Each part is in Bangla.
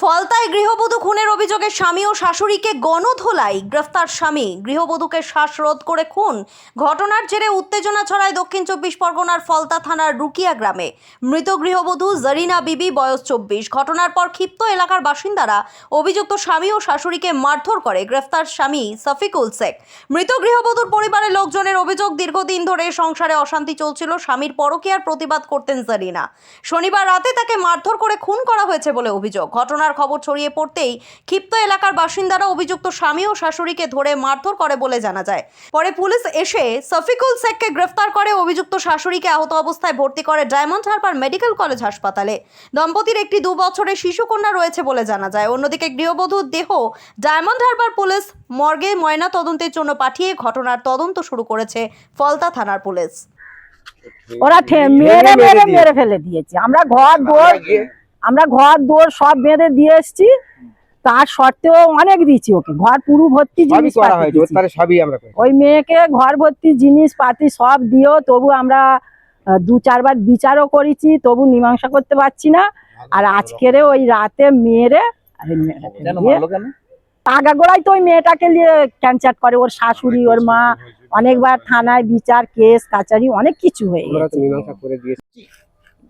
ফলতায় গৃহবধূ খুনের অভিযোগে স্বামী ও শাশুড়িকে গণধোলাই। গ্রেফতার স্বামী, গৃহবধূকে শ্বাসরোধ করে খুন। ঘটনার জেরে উত্তেজনা ছড়ায় দক্ষিণ চব্বিশ পরগনার ফলতা থানার রুকিয়া গ্রামে। মৃত গৃহবধূ জরিনা বিবি, বয়স চব্বিশ। ঘটনার পর ক্ষিপ্ত এলাকার বাসিন্দারা অভিযুক্ত স্বামী ও শাশুড়িকে মারধর করে। গ্রেফতার স্বামী সফিকুল শেখ। মৃত গৃহবধূর পরিবারের লোকজনের অভিযোগ, দীর্ঘদিন ধরে সংসারে অশান্তি চলছিল। স্বামীর পরকীয়ার প্রতিবাদ করতেন জরিনা। শনিবার রাতে তাকে মারধর করে খুন করা হয়েছে বলে অভিযোগ। ঘটনার খবর ছড়িয়ে পড়তেই ক্ষিপ্ত এলাকার বাসিন্দারা অভিযুক্ত স্বামী ও শাশুড়িকে ধরে মারধর করে বলে জানা যায়। পরে পুলিশ এসে সফিকুল শেখকে গ্রেফতার করে অভিযুক্ত শাশুড়িকে আহত অবস্থায় ভর্তি করে ডায়মন্ড হারবার মেডিকেল কলেজ হাসপাতালে। দম্পতির একটি দু বছরের শিশুকন্যা রয়েছে বলে জানা যায়। অন্যদিকে গৃহবধূর দেহ ডায়মন্ড হারবার পুলিশ মর্গে ময়না তদন্তের জন্য পাঠিয়ে ঘটনার তদন্ত শুরু করেছে ফলতা থানার পুলিশ। ওরা মেরে মেরে মেরে ফেলে দিয়েছে। আমরা ঘর দৌড় আমরা ঘর দৌড় সব বেঁধে দিয়ে এসছি। তার সত্ত্বেও অনেক দিয়েছি ওকে। ঘর পুরো ভর্তি জিনিস করা হয়েছে ওর তাহলে সবই আমরা করি ওই মেয়েকে ঘর ভর্তি জিনিস পাতি সব দিয়েও তবু আমরা দু চারবার বিচারও করেছি তবু মীমাংসা করতে পারছি না। আর আজকেরে ওই রাতে মেয়েরে আগাগোড়াই তো ওই মেয়েটাকে নিয়ে ক্যান্সার করে ওর শাশুড়ি ওর মা অনেকবার থানায় বিচার কেস কাচারি অনেক কিছু হয়ে গেছে। মীমাংসা করে দিয়েছি।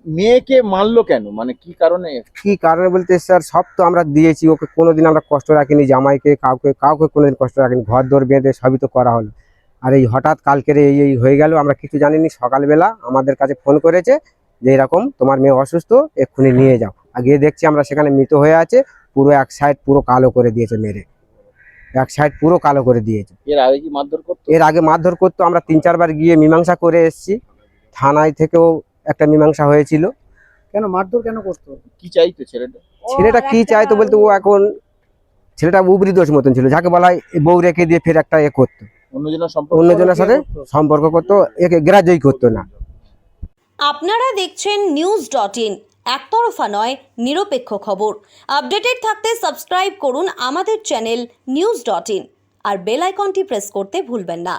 মেয়েকে মারলো কেন? মানে কি কারণে? কি কারণে বলতে স্যার সব তো আমরা দিয়েছি ওকে কোনোদিন আমরা কষ্ট রাখিনি জামাইকে কাউকে কাউকে কোনোদিন কষ্ট রাখিনি ঘর দৌড় বেঁধে সবই তো করা হলো। আর এই হঠাৎ কালকের এই এই হয়ে গেল আমরা কিছু জানিনি সকালবেলা আমাদের কাছে ফোন করেছে যে এরকম তোমার মেয়ে অসুস্থ এক্ষুনি নিয়ে যাও। আর গিয়ে দেখছি আমরা সেখানে মৃত হয়ে আছে পুরো এক সাইড পুরো কালো করে দিয়েছে মেরে। এক সাইড পুরো কালো করে দিয়েছে। এর আগে কি মারধর করতো? এর আগে মারধর করতো আমরা তিন চারবার গিয়ে মীমাংসা করে এসেছি। থানায় থেকেও একটা মীমাংসা হয়েছিল। কেন? মারধর কেন করতো? কি চাইতো ছেলেটা? ছেলেটা কি চাইতো বলতে ও এখন ছেলেটা উবরি দোষ মতন ছিল যাকে বলা হয় বউ রেখে দিয়ে ফের একটা এ করতো। অন্যজনের সাথে সম্পর্ক করতো একে গ্রাহ্যই করতো না। আপনারা দেখছেন নিউজ ডট ইন একতরফা নয় নিরপেক্ষ খবর। আপডেটেড থাকতে সাবস্ক্রাইব করুন আমাদের চ্যানেল নিউজ ডট ইন আর বেল আইকনটি প্রেস করতে ভুলবেন না।